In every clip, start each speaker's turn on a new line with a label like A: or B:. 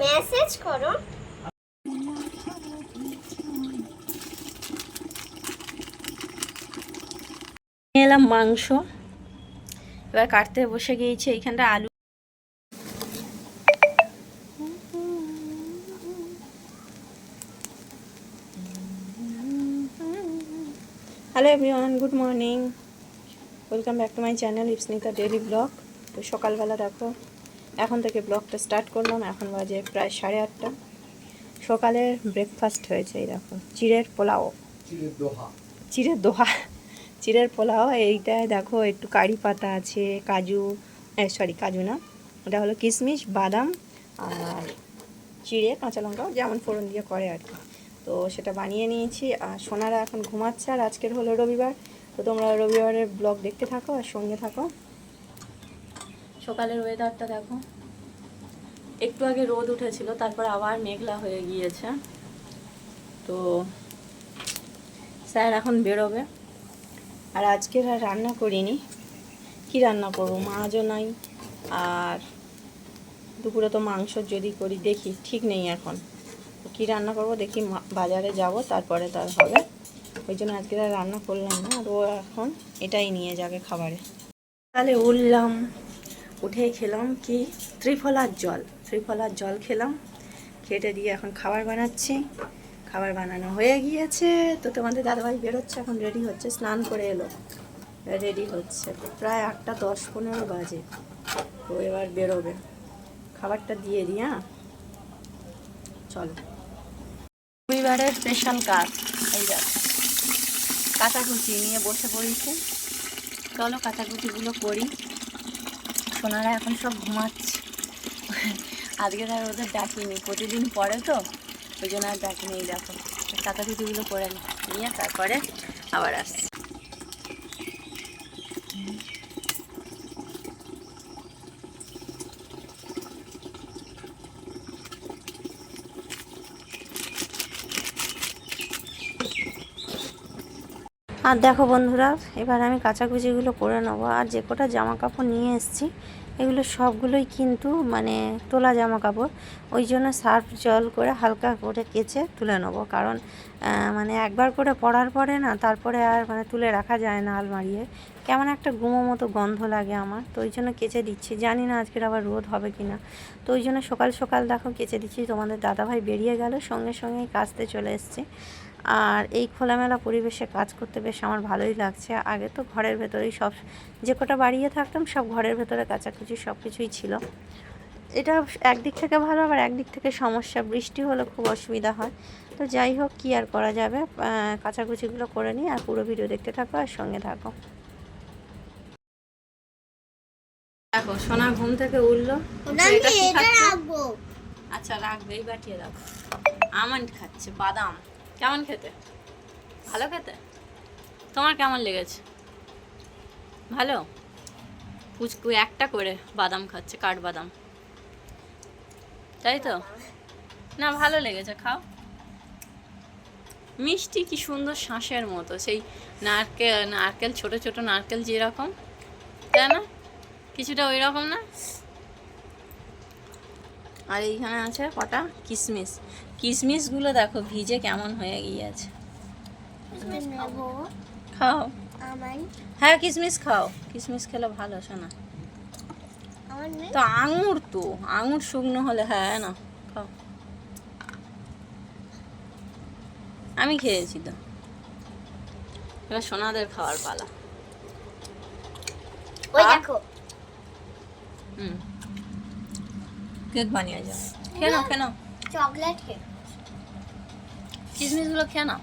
A: Message করো।
B: এলাম মাংস। এবার কাটতে বসে গিয়েছি এইখানটা আলু। Hello everyone good morning welcome back to my channel Ipsanita daily vlog তো সকালবেলা দেখো এখন থেকে ব্লগটা স্টার্ট করলাম। এখন বাজে প্রায় সাড়ে আটটা। সকালে ব্রেকফাস্ট হয়েছে এই দেখো চিড়ের পোলাও। চিড়ের দোহা। চিড়ের পোলাও এইটায় দেখো একটু কারি পাতা আছে কাজু সরি কাজু না। ওটা হলো কিশমিশ বাদাম আর চিড়ে কাঁচা লঙ্কা যেমন ফোড়ন দিয়ে করে আর কি। তো সেটা বানিয়ে নিয়েছি। আর সোনারা এখন ঘুমাচ্ছে আর আজকের হলো রবিবার। তো তোমরা রবিবারের ব্লগ দেখতে থাকো আর সঙ্গে থাকো। সকালের ওয়েদারটা দেখো। একটু আগে রোদ উঠেছিল, তারপর আবার মেঘলা হয়ে গিয়েছে। তো স্যার এখন বেরোবে। আর আজকের আর রান্না করিনি। কি রান্না করব? মাছও নাই। আর দুপুরে তো মাংস যদি করি, দেখি, ঠিক নেই এখন। কী রান্না করব? দেখি বাজারে যাব, তারপরে তার হবে। ওই জন্য আজকে আর রান্না করলাম না। আর ও এখন এটাই নিয়ে যাবে খাবারে। তাহলে উঠলাম। উঠে খেলাম কি? ত্রিফলার জল। ত্রিফলার জল খেলাম। খেটে দিয়ে এখন খাবার বানাচ্ছি। খাবার বানানো হয়ে গিয়েছে। তো তোমাদের দাদাভাই বেরোচ্ছে, এখন রেডি হচ্ছে। স্নান করে এলো। রেডি হচ্ছে। প্রায় আটটা দশ পনেরো বাজে। তো এবার বেরোবে। খাবারটা দিয়ে দিই হ্যাঁ? চলো। রবিবারের স্পেশাল কাজ। এই দেখ। কাটাকুচি নিয়ে বসে পড়েছে। চলো কাটাকুচিগুলো করি। সোনারা এখন সব ঘুমাচ্ছে। আজকে তার ওদের ডাকিনি, প্রতিদিন পরে তো, ওই জন্য আর ডাকিনি, এই দেখো। দিদিগুলো করে নিয়ে তারপরে আবার আসছি। আর দেখো বন্ধুরা, এবার আমি কাচাকুচিগুলো করে নেব। আর যে কটা জামা কাপড় নিয়ে এসেছি, এগুলো সবগুলোই কিন্তু মানে তোলা জামা কাপড় ওই জন্য সার্ফ জল করে হালকা করে কেচে তুলে নেব। কারণ মানে একবার করে পরার পরে না, তারপরে আর মানে তুলে রাখা যায় না আলমারিয়ে কেমন একটা গুমো মতো গন্ধ লাগে আমার। তো ওই জন্য কেচে দিচ্ছি। জানি না আজকের আবার রোদ হবে কি না। তো ওই জন্য সকাল সকাল দেখো কেচে দিচ্ছি। তোমাদের দাদাভাই বেরিয়ে গেল। সঙ্গে সঙ্গেই কাচতে চলে এসছে। আর এই খোলামেলা পরিবেশে কাজ করতে বেশ আমার ভালোই লাগছে। আগে তো ঘরের ভেতরেই সব যে কটা বাড়িয়ে থাকতাম সব ঘরের ভেতরে কাচাকুচি সব কিছুই ছিল। এটা একদিক থেকে ভালো আবার একদিক থেকে সমস্যা। বৃষ্টি হলে খুব অসুবিধা হয়। তো যাই হোক কী আর করা যাবে? কাচাকুচিগুলো করে নিই আর পুরো ভিডিও দেখতে থাকো আর সঙ্গে থাকো। দেখো সোনা ঘুম থেকে উঠল। আচ্ছা রাখবে এই বাটিয়ে রাখো। আমন্ড খাচ্ছে বাদাম। কেমন খেতে? ভালো খেতে? তোমার কেমন লেগেছে? ভালো? পুচকু একটা করে বাদাম খাচ্ছে কাঠবাদাম তাই তো? না, ভালো লেগেছে, খাও। মিষ্টি কি সুন্দর শাঁসের মতো, সেই নারকেল নারকেল, ছোট ছোট নারকেল যেরকম, তাই না? কিছুটা ওই রকম না? আর এইখানে আছে কটা? কিশমিশ কিশমিশগুলো দেখো ভিজে কেমন হয়ে গিয়েছে। খাও। হ্যাঁ কিশমিশ খাও। কিশমিশ খেলে ভালো শোনা তো আঙুর তো আঙুর শুকনো হলে হ্যাঁ না খাও। আমি খেয়েছি তো। এবার সোনাদের খাওয়ার পালা।
A: ওই দেখো।
B: হুম। কেক বানিয়ে যাও। খেয়ে নাও
A: চকলেট কেক
B: কিশমিশগুলো খেয়ে নাও।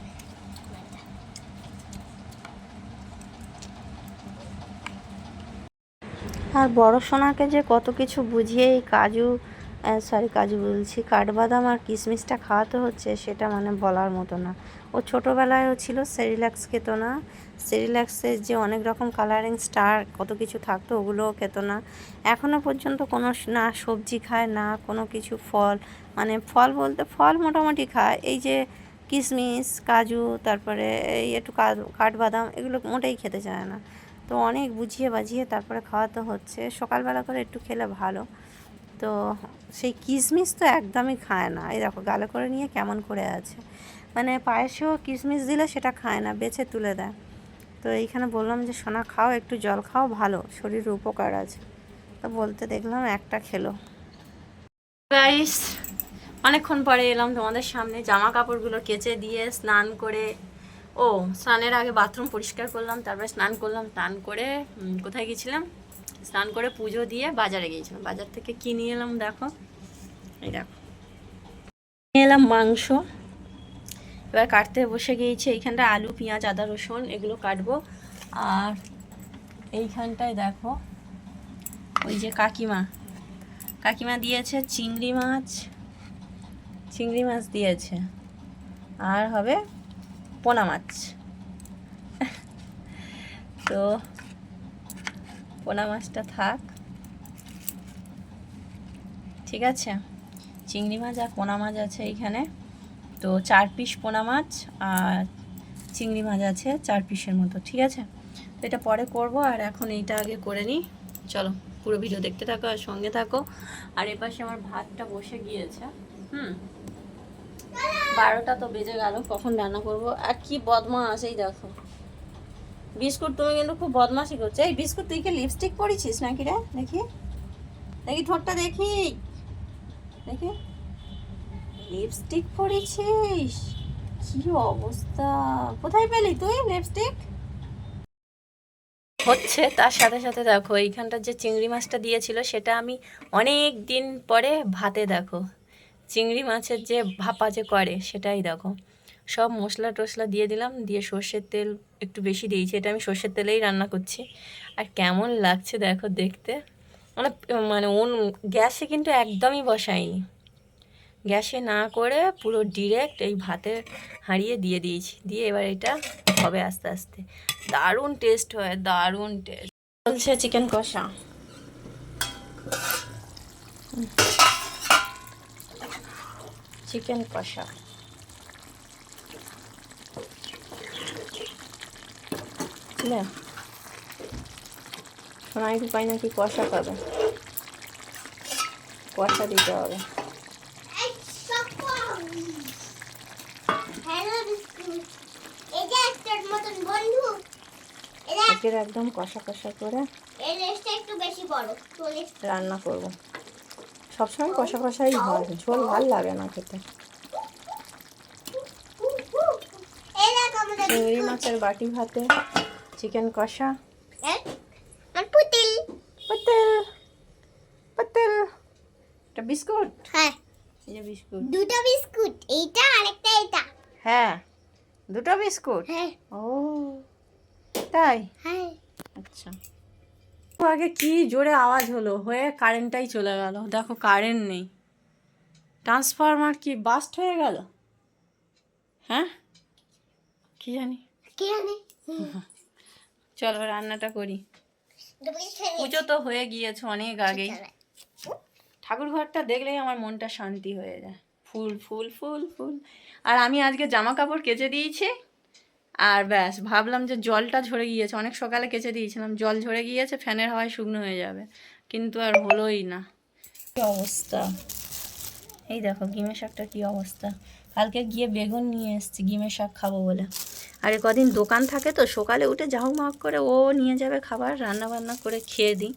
B: আর বড় সোনাকে যে কত কিছু বুঝিয়ে এই কাজু সরি কাজু বলছি, কাঠবাদাম আর কিশমিশটা খাওয়াতে হচ্ছে সেটা মানে বলার মতো না। ও ছোটোবেলায়ও ছিল সেরিল্যাক্স খেত না। সেরিল্যাক্সের যে অনেক রকম কালারিং স্টার কত কিছু থাকতো ওগুলোও খেত না। এখনও পর্যন্ত কোনো না সবজি খায়, না কোনো কিছু ফল মানে ফল বলতে ফল মোটামুটি খায়। এই যে কিশমিশ কাজু, তারপরে এই একটু কাঠবাদাম এগুলো মোটেই খেতে চায় না। তো অনেক বুঝিয়ে বাজিয়ে তারপরে খাওয়াতে হচ্ছে। সকালবেলা করে একটু খেলে ভালো। তো সেই কিশমিশ তো একদমই খায় না। এই দেখো গালে করে নিয়ে কেমন করে আছে। মানে পায়েসেও কিশমিশ দিলে সেটা খায় না, বেছে তুলে দেয়। তো এইখানে বললাম যে, সোনা খাও, একটু জল খাও, ভালো শরীর উপকার আছে। তো বলতে দেখলাম একটা খেলো। গাইস অনেকক্ষণ পরে এলাম তোমাদের সামনে জামা কাপড়গুলো কেচে দিয়ে স্নান করে, ও, স্নানের আগে বাথরুম পরিষ্কার করলাম, তারপরে স্নান করলাম, স্নান করে কোথায় গেছিলাম স্নান করে পুজো দিয়ে বাজারে গিয়েছিলাম। বাজার থেকে কিনে এলাম দেখো? এই দেখো। নিয়ে এলাম মাংস। এবার কাটতে বসে গিয়েছি। এইখানটা আলু, পেঁয়াজ, আদা, রসুন, এগুলো কাটবো। আর এইখানটায় দেখো, ওই যে কাকিমা। কাকিমা দিয়েছে চিংড়ি মাছ চিংড়ি মাছ দিয়েছে। আর হবে পোনা মাছ। তো পোনা মাছটা থাক। ঠিক আছে? চিংড়ি মাছ আর পোনা মাছ আছে এইখানে। তো চার পিস পোনা মাছ আর চিংড়ি মাছ আছে চার পিসের মতো, ঠিক আছে? তো এটা পরে করব আর এখন এইটা আগে করে নিই। চলো পুরো ভিডিও দেখতে থাকো আর সঙ্গে থাকো। আর এপাশে আমার ভাতটা বসে গিয়েছে। হুম। বারোটা তো বেজে গেল কখন রান্না করব? আর কি বদমাস এই দেখো। বিস্কুট তুমি কিন্তু খুব বদমাশি করছ। এই বিস্কুট তুই কি লিপস্টিক পরেছিস নাকি রে? দেখি। দেখি ঠোঁটটা দেখি। দেখি। লিপস্টিক পরেছিস? কি অবস্থা? কোথায় পেলি তুই লিপস্টিক হচ্ছে তার সাথে সাথে দেখো এইখানটা যে চিংড়ি মাছটা দিয়েছিল সেটা আমি অনেক দিন পরে ভাতে দেখো। চিংড়ি মাছের যে ভাপা যে করে, সেটাই দেখো। সব মশলা টশলা দিয়ে দিলাম, দিয়ে সর্ষের তেল একটু বেশি দিয়েছি। এটা আমি সর্ষের তেলেই রান্না করছি। আর কেমন লাগছে দেখো দেখতে। মানে মানে ওন, গ্যাসে কিন্তু একদমই বসাইনি। গ্যাসে না করে পুরো ডিরেক্ট এই ভাতে হাঁড়িয়ে দিয়ে দিয়েছি। দিয়ে এবার এটা হবে আস্তে আস্তে। দারুণ টেস্ট হয়, দারুণ টেস্ট চলছে চিকেন কষা। চিকেন কষা। বুঝলে সোনাই রূপাই নাকি কষা পাবে কষা দিতে হবে। একদম কষা কষা করে রান্না করব। সবসময় কষা কষাই হয় ঝোল ভালো লাগে না খেতে। চিংড়ি মাছের বাটি ভাতে চিকেন কষা।
A: আর পুতিল।
B: পতেল পতেল। এটা বিস্কুট?
A: হ্যাঁ।
B: এই বিস্কুট।
A: দুটো বিস্কুট এইটা আরেকটা এটা
B: হ্যাঁ দুটো বিস্কুট?
A: হ্যাঁ।
B: ও তাই?
A: হ্যাঁ।
B: আচ্ছা। আগে কি জোরে আওয়াজ হলো? হয়ে কারেন্টটাই চলে গেল। দেখো কারেন্ট নেই। ট্রান্সফরমার কি বাস্ট হয়ে গেল? হ্যাঁ? কি জানি?
A: কি জানি?
B: চলো রান্নাটা করি। পুজো তো হয়ে গিয়েছে অনেক আগেই। ঠাকুর ঘরটা দেখলেই আমার মনটা শান্তি হয়ে যায়। ফুল ফুল ফুল ফুল। আর আমি আজকে জামা কাপড় কেচে দিয়েছি। আর ব্যাস, ভাবলাম যে জলটা ঝরে গিয়েছে, অনেক সকালে কেচে দিয়েছিলাম, জল ঝরে গিয়েছে, ফ্যানের হাওয়ায় শুকনো হয়ে যাবে, কিন্তু আর হলোই না। কি অবস্থা? এই দেখো গিমে শাকটা কি অবস্থা? কালকে গিয়ে বেগুন নিয়ে এসেছি গিমে শাক খাব বলে। আর কদিন দোকান থাকে তো, সকালে উঠে ঝাউ মাক করে ও নিয়ে যাবে খাবার রান্না বান্না করে খেয়ে দিই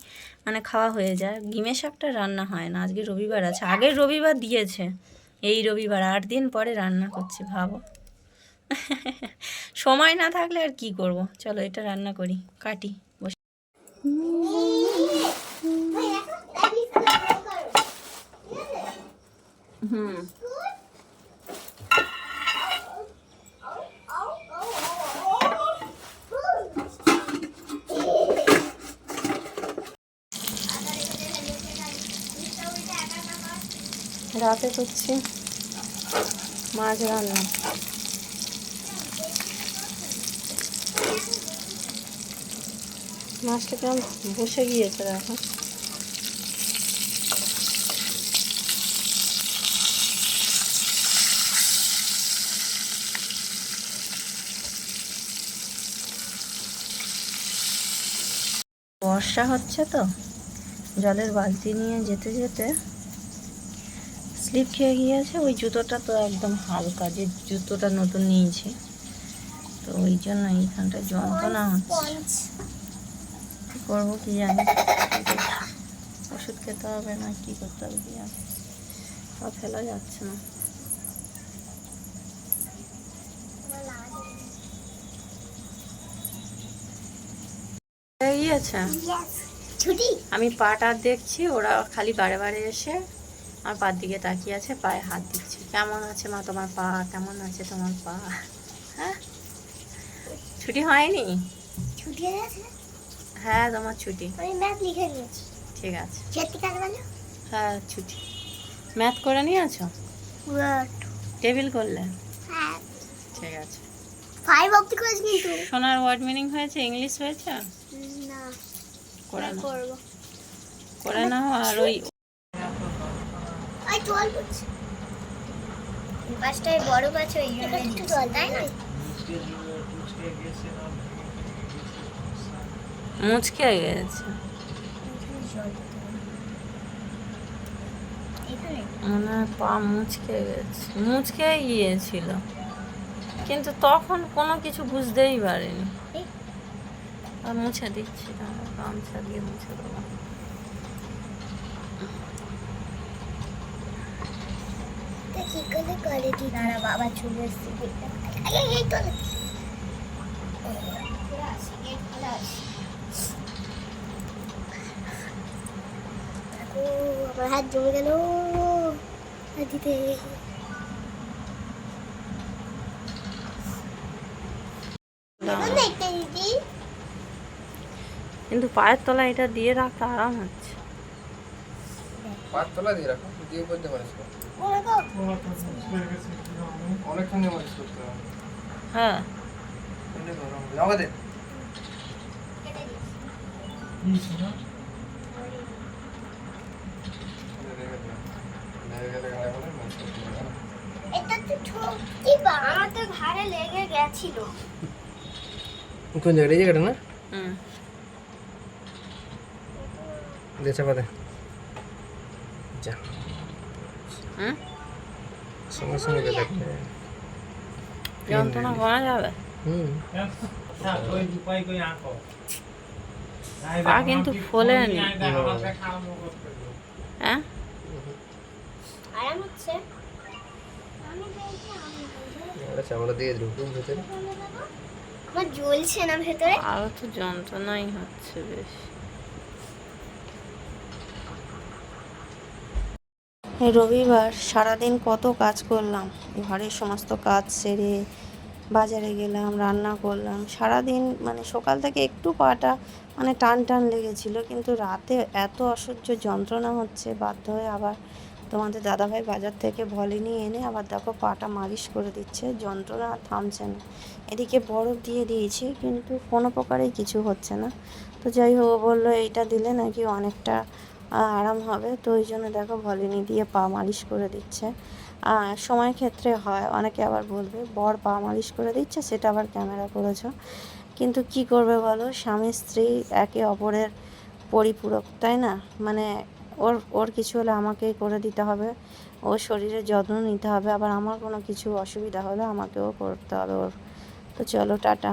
B: মানে খাওয়া হয়ে যায়। গিমে শাকটা রান্না হয় না, আজকে রবিবার আছে, আগের রবিবার দিয়েছে, এই রবিবার, আট দিন পরে রান্না করছি, ভাবো। সময় না থাকলে আর কি করব? চলো এটা রান্না করি, কাটি, বসে। হুম। রাতে করছি মাছ রান্না। মাছটা কেমন? বসে গিয়েছে দেখো। বর্ষা হচ্ছে তো, জলের বালতি নিয়ে যেতে যেতে স্লিপ খেয়ে গিয়েছে। ওই জুতোটা তো একদম হালকা, যে জুতোটা নতুন নিয়েছি। তো ওই জন্য এইখানটা যন্ত্রণা হচ্ছে। করব কি জানি। ওষুধ খেতে হবে না কি করতে হবে কি জানি। ফেলা যাচ্ছে না। গিয়েছে
A: ছুটি।
B: আমি পাটা দেখছি ওরা খালি বারে বারে এসে আমার পার দিকে তাকিয়ে আছে পায়ে হাত দিচ্ছে। কেমন আছে মা তোমার পা? কেমন আছে তোমার পা? ছুটি হয়নি?
A: ছুটি হয়ে গেছে?
B: হ্যাঁ তোমার ছুটি।
A: আমি ম্যাথ লিখে নিয়েছি।
B: ঠিক আছে।
A: সত্যি কাজ বলো
B: হ্যাঁ ছুটি। ম্যাথ করে নিয়েছো?
A: ওয়াট
B: টেবিল করলে?
A: হ্যাঁ।
B: ঠিক আছে।
A: ফাইভ অব্দি করেছি কিন্তু।
B: সোনার ওয়ার্ড মিনিং হয়েছে ইংলিশ হয়েছে?
A: না।
B: করে
A: করব।
B: করে নাও আর ওই
A: জল পড়ছে। পাঁচটায় বড় গাছ ওই জন্য। তাই না?
B: মুচকে গেছে। মনে হয় মুচকে গেছে। মুচকে গিয়েছিল। কিন্তু তখন কোনো কিছু বুঝতেই পারিনি। আর মুছে দিচ্ছি গামছা দিয়ে মুছে দেবো।
A: কি করে করে দি দাঁড়া বাবা চলে এসছে। আমার হাত জমে গেল দিতে
B: কিন্তু পায়ের তলায় এটা দিয়ে রাখতে আরাম হচ্ছে।
C: পাঁচ তলা দিয়ে রাখো দিয়ে পারিস অনেকখানি মালিশ করতে হবে
B: হ্যাঁ।
C: দে মালিশ করতে হবে
A: লেগে গেছিল
C: কোন জায়গাটা এই জায়গাটা না
B: হুম
C: দে যা
B: হুম
C: সঙ্গে সঙ্গে
B: যন্ত্রণা করা যাবে পা কিন্তু ফোলেনি। হ্যাঁ?
C: চামড়া দিয়ে ঢুকুন ভেতরে।
A: আমার জ্বলছে না ভেতরে?
B: আরও তো যন্ত্রণাই হচ্ছে বেশ। রবিবার সারাদিন কত কাজ করলাম? ঘরের সমস্ত কাজ সেরে বাজারে গেলাম, রান্না করলাম। সারাদিন মানে সকাল থেকে একটু পাটা মানে টান টান লেগেছিল, কিন্তু রাতে এত অসহ্য যন্ত্রণা হচ্ছে, বাধ্য হয়ে আবার তোমাদের দাদাভাই বাজার থেকে ভলি নিয়ে এনে আবার দেখো পাটা মালিশ করে দিচ্ছে, যন্ত্রণা থামছে না। এদিকে বরফ দিয়ে দিয়েছি, কিন্তু কোনো প্রকারেই কিছু হচ্ছে না। তো যাই হোক বলল, এইটা দিলে নাকি অনেকটা আরাম হবে। তো ওই জন্য দেখো ভলিনি দিয়ে পা মালিশ করে দিচ্ছে। সময় ক্ষেত্রে হয়। অনেকে আবার বলবে, বর পা মালিশ করে দিচ্ছে, সেটা আবার ক্যামেরা করেছ। কিন্তু কি করবে বলো? স্বামী স্ত্রী একে অপরের পরিপূরক, তাই না? মানে ওর ওর কিছু হলে আমাকেই করে দিতে হবে। ওর শরীরের যত্ন নিতে হবে। আবার আমার কোনো কিছু অসুবিধা হলে আমাকেও করতে হবে ওর। তো চলো, টাটা।